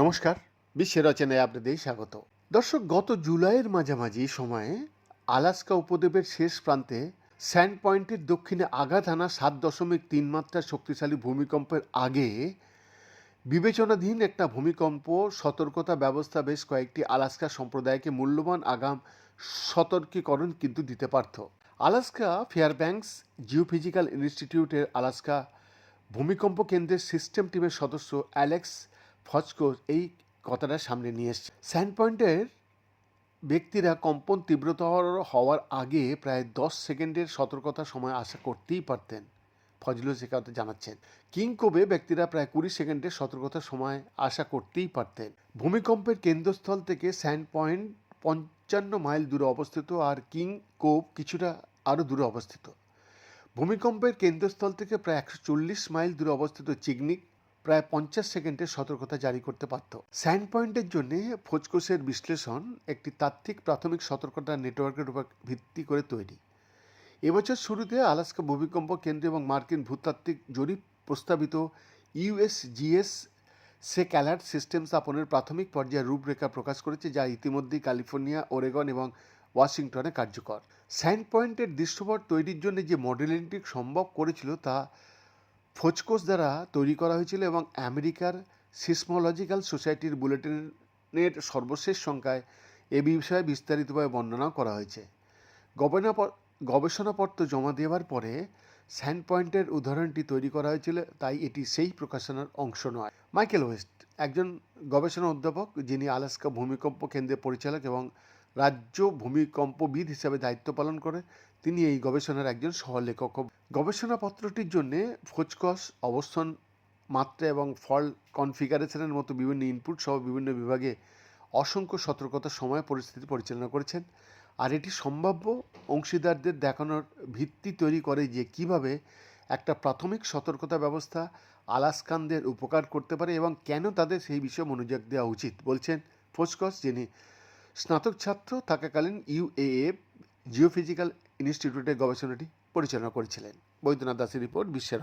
নমস্কার, বিশ্বের রচনায় আপনাদের স্বাগত। দর্শক, গত জুলাইয়ের মাঝামাঝি সময়ে আলাস্কা উপদ্বীপের শেষ প্রান্তে স্যান্ড পয়েন্টের দক্ষিণে আঘাত হানা সাত দশমিক তিন মাত্রা শক্তিশালী ভূমিকম্পের আগে বিবেচনাধীন একটা ভূমিকম্প, সতর্কতা ব্যবস্থা বেশ কয়েকটি আলাস্কা সম্প্রদায়কে মূল্যবান আগাম সতর্কীকরণ কিন্তু দিতে পারত। আলাস্কা ফেয়ারব্যাঙ্কস জিওফিজিক্যাল ইনস্টিটিউটের আলাস্কা ভূমিকম্প কেন্দ্রের সিস্টেম টিমের সদস্য অ্যালেক্স ফচকো এই কথাটা সামনে নিয়ে এসছে। স্যান্ড পয়েন্টের ব্যক্তিরা কম্পন তীব্রতর হওয়ার আগে প্রায় দশ সেকেন্ডের সতর্কতা সময় আশা করতেই পারতেন, ফজলুল কথা জানাচ্ছেন। কিংকোবে ব্যক্তিরা প্রায় কুড়ি সেকেন্ডের সতর্কতার সময় আশা করতেই পারতেন। ভূমিকম্পের কেন্দ্রস্থল থেকে স্যান্ড পয়েন্ট পঞ্চান্ন মাইল দূরে অবস্থিত আর কিং কোভ কিছুটা আরও দূরে অবস্থিত। ভূমিকম্পের কেন্দ্রস্থল থেকে প্রায় একশো চল্লিশ মাইল দূরে অবস্থিত চিকনিক প্রায় পঞ্চাশ সেকেন্ডের সতর্কতা জারি করতে পারত স্যান্ড পয়েন্টের জন্য ফোজকোসের বিশ্লেষণ একটি তাত্ত্বিক প্রাথমিক সতর্কতা নেটওয়ার্কের উপর ভিত্তি করে তৈরি। এবছর শুরুতে আলাস্কা ভূমিকম্প কেন্দ্র এবং মার্কিন ভূতাত্ত্বিক জরিপ প্রস্তাবিত ইউএসজিএস সে ক্যালার্ট সিস্টেম স্থাপনের প্রাথমিক পর্যায়ে রূপরেখা প্রকাশ করেছে, যা ইতিমধ্যেই ক্যালিফোর্নিয়া, ওরেগন এবং ওয়াশিংটনে কার্যকর। স্যান্ড পয়েন্টের দৃশ্যপট তৈরির জন্য যে মডেলিংটি সম্ভব করেছিল, তা ফোচকোস দ্বারা তৈরি করা হয়েছিল এবং আমেরিকার সিসমোলজিক্যাল সোসাইটির বুলেটিনের সর্বশেষ সংখ্যায় এ বিষয়ে বিস্তারিতভাবে বর্ণনা করা হয়েছে। গবেষণা গবেষণাপত্র জমা দেওয়ার পরে স্যান্ড পয়েন্টের উদাহরণটি তৈরি করা হয়েছিল, তাই এটি সেই প্রকাশনার অংশ নয়। মাইকেল ওয়েস্ট একজন গবেষণা অধ্যাপক যিনি আলাস্কা ভূমিকম্প কেন্দ্রের পরিচালক এবং রাজ্য ভূমিকম্পবিদ হিসাবে দায়িত্ব পালন করে তিনি এই গবেষণার একজন সহলেখক। গবেষণাপত্রটির জন্য ফোচকস অবস্থান মাত্রা এবং ফল কনফিগারেশনের মতো বিভিন্ন ইনপুট সহ বিভিন্ন বিভাগে অসংখ্য সতর্কতার সময়, পরিস্থিতি পরিচালনা করেছেন। আর এটি সম্ভাব্য অংশীদারদের দেখানোর ভিত্তি তৈরি করে যে কীভাবে একটা প্রাথমিক সতর্কতা ব্যবস্থা আলাস্কানদের উপকার করতে পারে এবং কেন তাদের সেই বিষয়ে মনোযোগ দেওয়া উচিত, বলছেন ফোসকস, যিনি স্নাতক ছাত্র, থাকাকালীন ইউএএ জিওফিজিক্যাল ইনস্টিটিউটের গবেষণাটি পরিচালনা করেছিলেন। বৈদ্যনাথ দাসের রিপোর্ট, বিশ্বের